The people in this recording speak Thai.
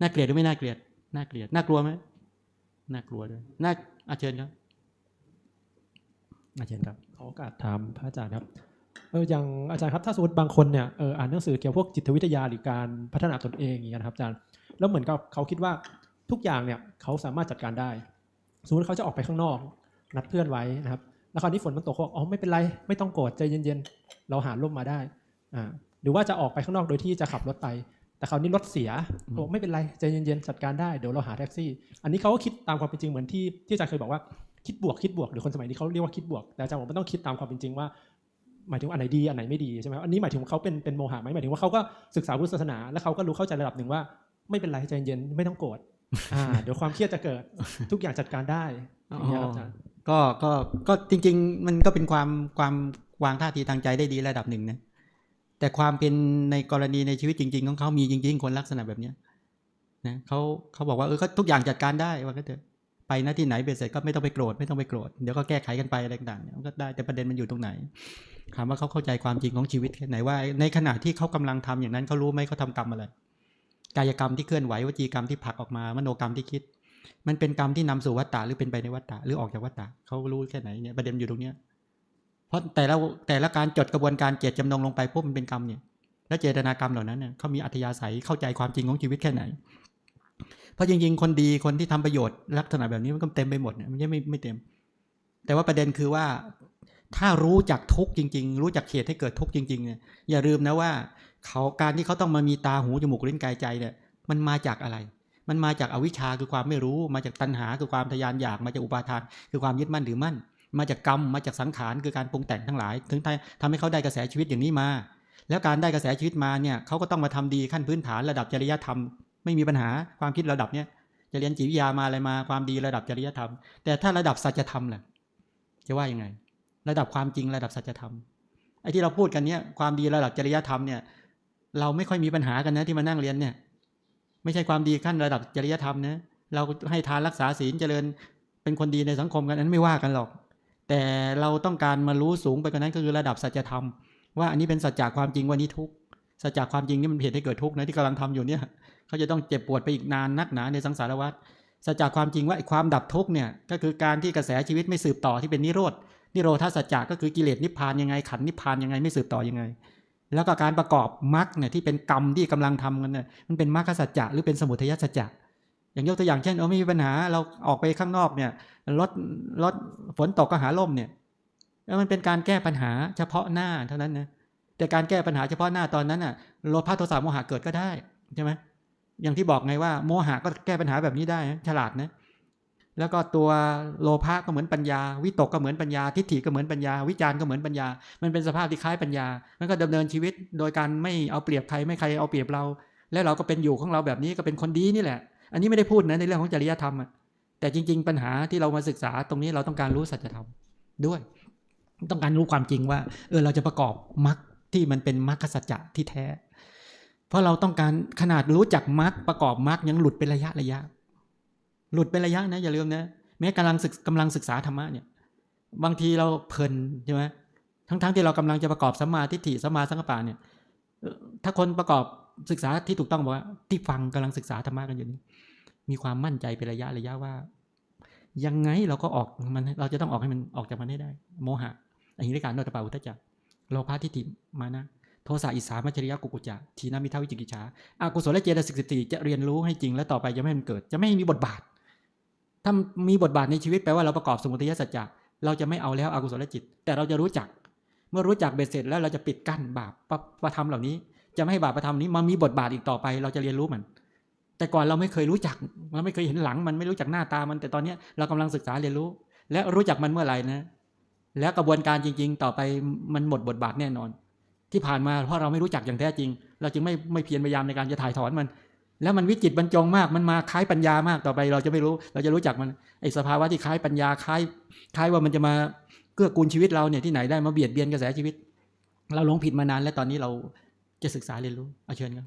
น่าเกลียดหรือไม่น่าเกลียด น่าเกลียด น่ากลัวไหมน่ากลัวด้วยน่าอาเชิญครับอาเชิญครับขอโอกาสถามพระอาจารย์ครับเอออย่างอาจารย์ครับถ้าสมมติบางคนเนี่ยเอออ่านหนังสือเกี่ยวกับพวกจิตวิทยาหรือการพัฒนาตนเองอย่างเงี้ยนะครับอาจารย์แล้วเหมือนกับเขาคิดว่าทุกอย่างเนี่ยเขาสามารถจัดการได้ สมมติเขาจะออกไปข้างนอก นัดเพื่อนไว้นะครับแล้วคราวนี้ฝนมันตกเขาบอกอ๋อไม่เป็นไรไม่ต้องโกรธใจเย็นๆเราหาร่มมาได้อ่าหรือว่าจะออกไปข้างนอกโดยที่จะขับรถไป แต่คราวนี้รถเสียอืมบอกไม่เป็นไรใจเย็นๆจัดการได้เดี๋ยวเราหาแท็กซี่ อันนี้เขาก็คิดตามความเป็นจริงเหมือนที่ที่อาจารย์เคยบอกว่าคิดบวกคิดบวกหรือคนสมัยนี้เขาเรียกว่าคิดบวก แต่อาจารย์บอกมันต้องคิดตามความเป็นจริงว่าหมายถึงว่าอันไหนดีอันไหนไม่ดีใช่ไหมครับอันนี้หมายถึงว่าเขาเป็นเป็นโมหะไหมหมายถึงว่าเขาก็ศึกษาพุทธศาสนาแล้วเขาก็รู้เข้าใจระดับหนึ่งว่า ไม่เป็นไรใจเย็นไม่ต้องโกรธอ่าเดี๋ยวความเครียดจะเกิดทุกอย่างจัดการได้อย่างเงี้ยครับอาจารย์ก็ก็ก็จริง ๆ มันก็เป็นความความวางท่าทีทางใจได้ดีระดับหนึ่งนะ แต่ความเป็นในกรณีในชีวิตจริง ๆ ของเขามีจริง ๆ คนลักษณะแบบเนี้ยนะเขาเขาบอกว่าเออเขาทุกอย่างจัดการได้ว่าก็เถอะไปหน้าที่ไหนเบ็ดเสร็จก็ไม่ต้องไปโกรธไม่ต้องไปโกรธเดี๋ยวก็แก้ไขกันไปอะไรต่างๆมันก็ได้แต่ประเด็นมันอยู่ตรงไหนถามว่าเขาเข้าใจความจริงของชีวิตแค่ไหนว่า ในขณะที่เขากำลังทำอย่างนั้นเขารู้ไหมเขาทำกรรมอะไรกายกรรมที่เคลื่อนไหววจีกรรมที่ผลักออกมามโนกรรมที่คิด มันเป็นกรรมที่นำสู่วัฏฏะหรือเป็นไปในวัฏฏะหรือออกจากวัฏฏะเขารู้แค่ไหนเนี่ยประเด็นอยู่ตรงเนี้ย เพราะแต่ละแต่ละการจดกระบวนการเจตจำนงลงไปพวกมันเป็นกรรมเนี่ยและเจตนากรรมเหล่านั้นเนี่ยเขามีอัธยาศัยเข้าใจความจริงของชีวิตแค่ไหน เพราะจริงๆ คนดีคนที่ทำประโยชน์ลักษณะแบบนี้มันก็เต็มไปหมดเนี่ยมันไม่ไม่เต็ม แต่ว่าประเด็นคือว่าถ้ารู้จักทุกจริง ๆ รู้จักเหตุให้เกิดทุกจริงๆเนี่ยอย่าลืมนะว่าเขาการที่เขาต้องมามีตาหูจมูกลิ้นกายใจเนี่ยมันมาจากอะไร มันมาจากอวิชชาคือความไม่รู้ มาจากตัณหาคือความทยานอยากมาจากอุปาทาน คือความยึดมั่นถือมั่น มาจากกรรมมาจากสังขารคือการปรุงแต่งทั้งหลาย ถึงทำให้เขาได้กระแสชีวิตอย่างนี้มา แล้วการได้กระแสชีวิตมาเนี่ยเขาก็ต้องมาทำดีขั้นพื้นฐานระดับจริยธรรมไม่มีปัญหาความคิดระดับเนี้ยจะเรียนจิตวิทยามาอะไรมาความดีระดับจริยธรรม แต่ถ้าระดับสัจธรรมล่ะจะว่ายังไง ระดับความจริงระดับสัจธรรมไอ้ที่เราพูดกันเนี่ยความดีระดับจริยธรรมเนี่ย เราไม่ค่อยมีปัญหากันนะที่มานั่งเรียนเนี่ยไม่ใช่ความดีขั้นระดับจริยธรรมนะเราให้ทานรักษาศีลเจริญเป็นคนดีในสังคมกันนั้นไม่ว่ากันหรอก แต่เราต้องการมารู้สูงไปกว่านั้นก็คือระดับสัจธรรมว่าอันนี้เป็นสัจจะความจริงวันนี้ทุกข์สัจจะความจริงนี่มันเหตุให้เกิดทุกข์นะที่กำลังทำอยู่เนี่ยเขาจะต้องเจ็บปวดไปอีกนานนักหนาในสังสารวัฏสัจจะความจริงว่าความดับทุกข์เนี่ยก็คือการที่กระแสชีวิตไม่สืบต่อที่เป็นนิโรธนิโรธาสัจจะก็คือกิเลสนิพพานยังไงขันนิพพานยังไงไม่สืบต่อยังไง แล้วก็การประกอบมรรคเนี่ยที่เป็นกรรมที่กำลังทำกันเนี่ยมันเป็นมรรคสัจจะหรือเป็นสมุทัยสัจจะ อย่างยกตัวอย่างเช่นเออมีปัญหาเราออกไปข้างนอกเนี่ยรถรถฝนตกก็หาล่มเนี่ยแล้วมันเป็นการแก้ปัญหาเฉพาะหน้าเท่านั้นนะแต่การแก้ปัญหาเฉพาะหน้าตอนนั้นน่ะโลภะโทสะโมหะเกิดก็ได้ใช่ไหมอย่างที่บอกไงว่า โมหะก็แก้ปัญหาแบบนี้ได้ฉลาดนะแล้วก็ตัวโลภะก็เหมือนปัญญา วิตกก็เหมือนปัญญา ทิฏฐิก็เหมือนปัญญา วิจารณ์ก็เหมือนปัญญา มันเป็นสภาพที่คล้ายปัญญา มันก็ดำเนินชีวิตโดยการไม่เอาเปรียบใครไม่ใครเอาเปรียบเรา แล้วเราก็เป็นอยู่ของเราแบบนี้ก็เป็นคนดีนี่แหละ อันนี้ไม่ได้พูดนะในเรื่องของจริยธรรมอะแต่จริง ๆ ปัญหาที่เรามาศึกษาตรงนี้เราต้องการรู้สัจธรรมด้วย ต้องการรู้ความจริงว่า เออเราจะประกอบมรรคที่มันเป็นมรรคสัจจะที่แท้ เพราะเราต้องการขนาดรู้จักมรรคประกอบมรรคยังหลุดเป็นระยะระยะ หลุดเป็นระยะนะอย่าลืมนะแม้กำลังศึกกำลังศึกษาธรรมะเนี่ย บางทีเราเพลินใช่ไหมทั้งๆทที่เรากำลังจะประกอบสัมมาทิฏฐิสัมมาสังกัปปะเนี่ยถ้าคนประกอบศึกษาที่ถูกต้องบอกว่า ที่ฟังกำลังศึกษาธรรมะกันอยู่นี้ มีความมั่นใจเป็นระยะระยะว่า ยังไงเราก็ออกมันเราจะต้องออกให้มันออกจากมันให้ได้ โมหะอหิริการโนตปาอุทจจะโลภะทิฏฐิมานะโทสะอิสามัจฉริยะกุกุจจะทีนามิทาวิจิกิจฉาอากุศลและเจตสิกสิบสี่จะเรียนรู้ให้จริงและต่อไปจะไม่ให้มันเกิด จะไม่ให้มีบทบาท ถ้ามีบทบาทในชีวิตแปลว่าเราประกอบสมุทัยสัจจะเราจะไม่เอาแล้วอกุศลจิต แต่เราจะรู้จัก เมื่อรู้จักเบ็ดเสร็จแล้วเราจะปิดกั้นบาปประประทำเหล่านี้ จะไม่ให้บาปประทำนี้มามีบทบาทอีกต่อไป เราจะเรียนรู้มัน แต่ก่อนเราไม่เคยรู้จักเราไม่เคยเห็นหลังมันไม่รู้จักหน้าตามัน แต่ตอนนี้เรากำลังศึกษาเรียนรู้ และรู้จักมันเมื่อไหร่นะ แล้วกระบวนการจริง ๆ ต่อไปมันหมดบทบาทแน่นอน ที่ผ่านมาเพราะเราไม่รู้จักอย่างแท้จริง เราจึงไม่ไม่เพียรพยายามในการจะถ่ายถอนมัน แล้วมันวิจิตบรรจงมากมันมาคล้ายปัญญามากต่อไป เราจะไม่รู้ เราจะรู้จักมันไอสภาวะที่คล้ายปัญญาคล้ายคล้ายว่ามันจะมาเกื้อกูลชีวิตเราเนี่ยที่ไหนได้มาเบียดเบียนกระแสชีวิต เราหลงผิดมานานและตอนนี้เรา จะศึกษาเรียนรู้ เอาเชิญครับ